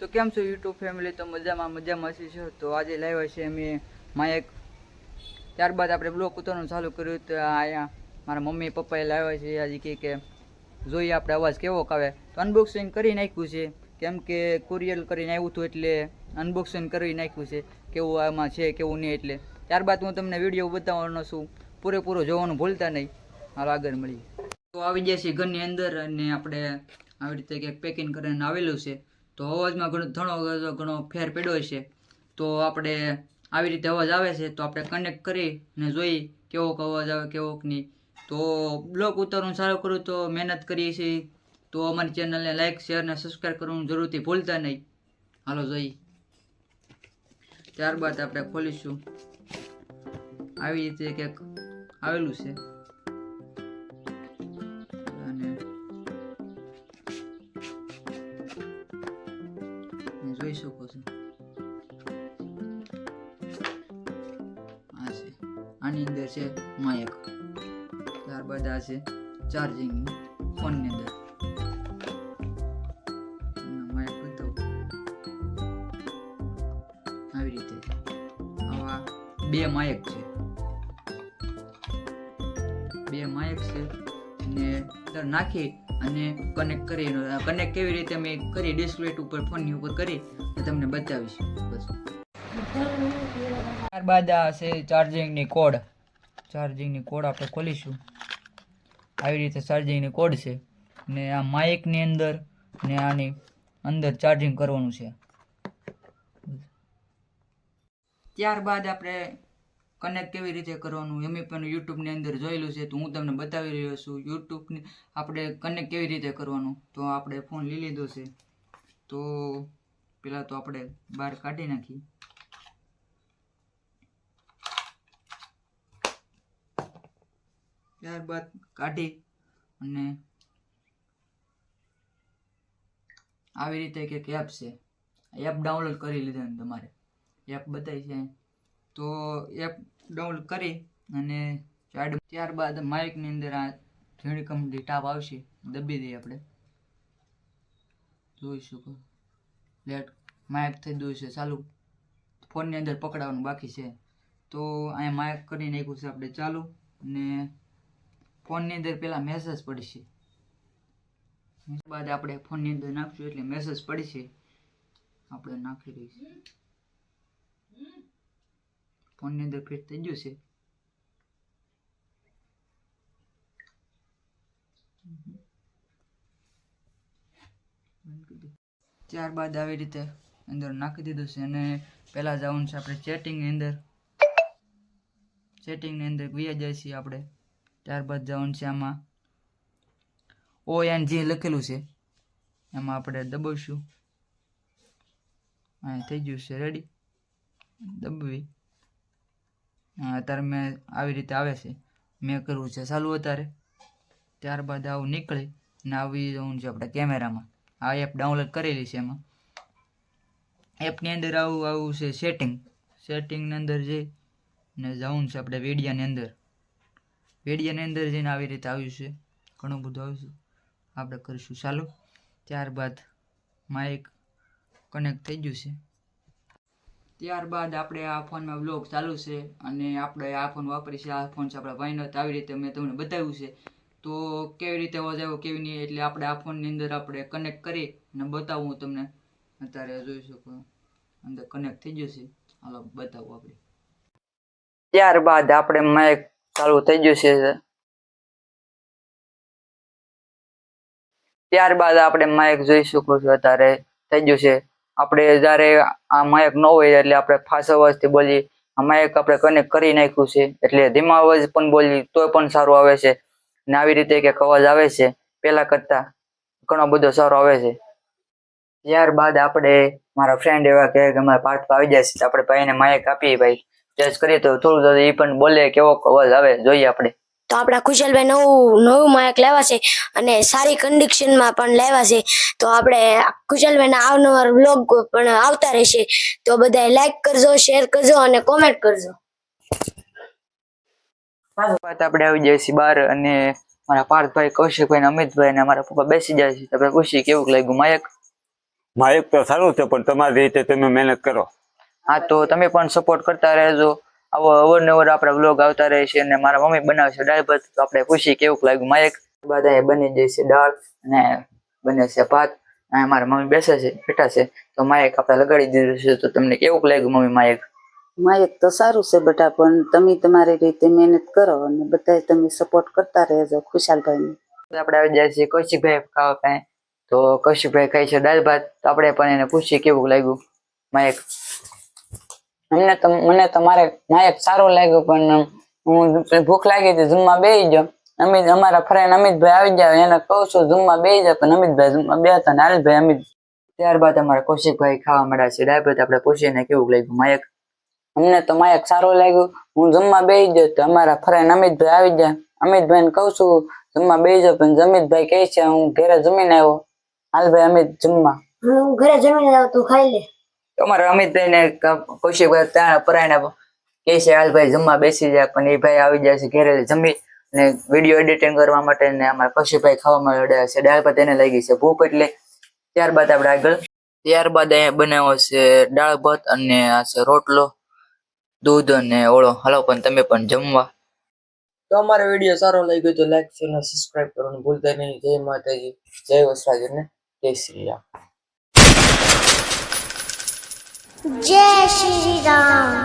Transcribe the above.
તો કેમ છો યુટ્યુબ ફેમિલી? તો મજામાં મજામાં છે? તો આજે લાવ્યા છે અમે એક ત્યારબાદ આપણે બ્લોક ઉતરવાનું ચાલુ કર્યું તો અહીંયા મારા મમ્મી પપ્પાએ લાવ્યા છે. આજે કહે કે જોઈએ આપણે અવાજ કેવો આવે તો અનબોક્સિંગ કરી નાખ્યું છે. કેમ કે કુરિયર કરીને આવ્યું હતું એટલે અનબોક્સિંગ કરી નાખ્યું છે. કેવું આમાં છે, કેવું નહીં એટલે. ત્યારબાદ હું તમને વીડિયો બતાવવાનો છું. પૂરેપૂરો જોવાનું ભૂલતા નહીં. હાલ આગળ મળીએ. તો આવી જાય છે ઘરની અંદર અને આપણે આવી રીતે કંઈક પેકિંગ કરીને આવેલું છે. તો અવાજમાં ઘણો ઘણો ઘણો ફેર પડ્યો છે તો આપણે આવી રીતે અવાજ આવે છે, તો આપણે કનેક્ટ કરી ને જોઈ કેવોક અવાજ આવે કેવોક નહીં. તો બ્લોગ ઉતારવાનું સારું કરું તો મહેનત કરીએ છીએ. તો અમારી ચેનલને લાઈક શેર અને સબસ્ક્રાઈબ કરવાનું જરૂરથી ભૂલતા નહીં. હાલો જોઈએ ત્યારબાદ આપણે ખોલીશું. આવી રીતે કંઈક આવેલું છે. આની અંદર છે માયક ત્યારબાદ આ છે ચાર્જિંગ ફોનની અંદર. આવી રીતે. આવા બે માયક છે. બે માયક છે ને નાખી અને કનેક્ટ કરી કનેક્ટ કેવી રીતે અમે કરી ડિસ્પ્લે ઉપર ફોનની ઉપર કરી તમને બતાવીશ. બસ. ત્યારબાદ આ છે ચાર્જિંગની કોડ. ચાર્જિંગની કોડ આપણે ખોલીશું. આવી રીતે ચાર્જિંગની કોડ છે. ને આ માઇકની અંદર ને આની અંદર ચાર્જિંગ કરવાનું છે. ત્યારબાદ આપણે કનેક્ટ કેવી રીતે કરવાનું? એમ પણ યુટ્યુબની અંદર જોયેલું છે, તો હું તમને બતાવી રહ્યો છું. યુટ્યુબની આપણે કનેક્ટ કેવી રીતે કરવાનું? તો આપણે ફોન લઈ લીધો છે. તો પહેલાં તો આપણે બહાર કાઢી નાખી ત્યારબાદ કાઢી અને આવી રીતે કંઈક એપ છે. એપ ડાઉનલોડ કરી લીધા તમારે. એપ બતાવી છે. તો એપ ડાઉનલોડ કરી અને ચાડ ત્યારબાદ માઇકની અંદર આ ઝીણી કંપની ટાપ આવશે. દબી દઈએ આપણે. જોઈ શકો. લેટ માઇક થઈ ગયું છે. ચાલુ. ફોનની અંદર પકડાવવાનું બાકી છે. તો અહીંયા માઇક કરી નાખ્યું છે આપણે. ચાલુ અને ફોનની અંદર પહેલાં મેસેજ પડશે. બાદ આપણે ફોનની અંદર નાખશું એટલે મેસેજ પડશે. આપણે નાખી દઈશું. ફોનની અંદર ફિટ થઈ ગયું છે. ત્યારબાદ આવી રીતે અંદર નાખી દીધું છે અને પહેલાં જવાનું છે આપણે ચેટિંગની અંદર. સેટિંગની અંદર ગયા જાય છીએ આપણે. ત્યારબાદ જવાનું છે આમાં. ઓ એન જે લખેલું છે. એમાં આપણે દબાવશું. હા થઈ ગયું છે. રેડી દબવી. અત્યારે મેં આવી રીતે આવે છે. મેં કરવું છે ચાલુ અત્યારે. ત્યારબાદ આવું નીકળે ને આવી જવું છે આપણે કેમેરામાં. આ એપ ડાઉનલોડ કરેલી છે એમાં. એપની અંદર આવું આવું છે સેટિંગ સેટિંગની અંદર જઈ ને જવું છે આપણે વિડીયાની અંદર. વિડીયાની અંદર જઈને આવી રીતે આવ્યું છે. ઘણું બધું આવ્યું છે. આપણે કરીશું. ચાલુ, ત્યારબાદ માઇક કનેક્ટ થઈ ગયું છે. ત્યારબાદ આપણે આ ફોનમાં બ્લોગ ચાલુ છે અને આપણે આ ફોન વાપરી છે. આ ફોન છે આપણા ભાઈનો. તો આવી રીતે મેં તમને બતાવ્યું છે. તો કેવી રીતે અવાજ આવ્યો, કેવી નહીં, એટલે આપણે આ ફોનની અંદર આપણે કનેક્ટ કરી અને બતાવું તમને. અત્યારે જોઈ શકો અંદર કનેક્ટ થઈ ગયું છે. હાલો, બતાવું આપણે. ત્યારબાદ આપણે માઇક ચાલુ થઈ ગયું છે. ત્યારબાદ આપણે માયક જોઈ શકો છો અત્યારે. થઈ ગયું છે. આપણે જ્યારે આ માયક ન હોય એટલે આપણે ફાસ્ટ અવાજથી બોલીએ. આ માયક આપણે કનેક્ટ કરી નાખ્યું છે. એટલે ધીમા અવાજ પણ બોલી તોય પણ સારું આવે છે. ને આવી રીતે કંઈક અવાજ આવે છે. પહેલા કરતા ઘણો બધો સારો આવે છે. ત્યારબાદ આપણે મારા ફ્રેન્ડ એવા કહે કે અમારા પાર્થ આવી જાય છે તો આપણે ભાઈને માયક આપીએ ભાઈ. ટેસ્ટ કરીએ તો થોડું તો એ પણ બોલે કેવો અવાજ આવે જોઈએ આપણે. તો આપણા કુશલભાઈ નવું નવું માયક લેવા છે અને સારી કન્ડિશનમાં પણ લેવા છે. તો આપણે કુશલભાઈના અવનવાર બ્લોગ પણ આવતા રહેશે. તો બધા લાઈક કરજો શેર કરજો અને કોમેન્ટ કરજો. વાત આપણે આવી જાય છે બહાર અને મારા પાર્થભાઈ કૌશિકભાઈ ને અમિતભાઈ ને મારા પપ્પા બેસી જાય છે. તો આપણે ખુશી કેવું લાગ્યું? માયક? માયક તો સારું છે પણ તમારી રીતે તમે મહેનત કરો. હા તો તમે પણ સપોર્ટ કરતા રહેજો. આવો અવારનવાર આપણા વ્લોગ આવતા રહે છે અને મારા મમ્મી બનાવે છે દાળ ભાત. તો આપણે પૂછી કેવું લાગ્યું માયક બધા એ બની જાય છે દાળ અને બને છે ભાત. અને મારા મમ્મી બેસે છે બેઠા છે. તો માયક આપણે લગાડી દીધું છે. તો તમને કેવું લાગ્યું મમ્મી માયક માયક તો સારું છે બેટા પણ તમે તમારી રીતે મહેનત કરો અને બધા તમે સપોર્ટ કરતા રહેજો ખુશાલભાઈને. આપણે આવી જાય છે કૌશિકભાઈ ખાવા કાંઈ. તો કૌશિકભાઈ ખાય છે દાળ ભાત. તો આપણે પણ એને પૂછીએ કેવું લાગ્યું માયક અમને મને તમારે નાયક સારો લાગ્યો, પણ હું ભૂખ લાગી હતી, જમવા બેસી ગયો. અમિત અમારા ફ્રેન્ડ અમિતભાઈ આવી જાય એને કહું છું, જમવા બેસી જાય પણ અમિતભાઈ જમવા બે ને હાલભાઈ અમિત ત્યારબાદ અમારા કૌશિકભાઈ ખાવા મળ્યા છે. ભાત આપણે પૂછીને કેવું લાગ્યું? માયક? અમને તો માયક સારું લાગ્યું. હું જમવા બેસી ગયો તો અમારા ફ્રેન્ડ અમિતભાઈ આવી જાય અમિતભાઈને કહું છું, જમવા બેસી જાઓ, પણ અમિતભાઈ કહે છે, હું ઘરે જમીને આવ્યો હાલભાઈ, અમિત, જમવા. હું ઘરે જમીને આવું, તું ખાઈ લે. અમારા અમિતભાઈ ને કૌશિકભાઈ ત્યાં પરાયને કહે છે હાલભાઈ જમવા બેસી જાય પણ એ ભાઈ આવી જાય છે ઘરે જમી અને વીડિયો એડિટિંગ કરવા માટે ને અમારા કૌશિકભાઈ ખાવામાં અડ્યા છે. દાળ ભાત એને લાગી છે. ભૂખ એટલે ત્યારબાદ આપણે આગળ, ત્યારબાદ અહીંયા બનાવ્યો છે દાળ ભાત અને આ છે રોટલો, દૂધ અને ઓળો. હાલો, પણ તમે પણ જમવા. તો અમારો વીડિયો સારો લાગ્યો તો લાઈક શેર અને સબસ્ક્રાઇબ કરવાનું ભૂલતા નહીં. જય માતાજી. જય વસરાજ અને જય શ્રી રામ. જય શ્રી રામ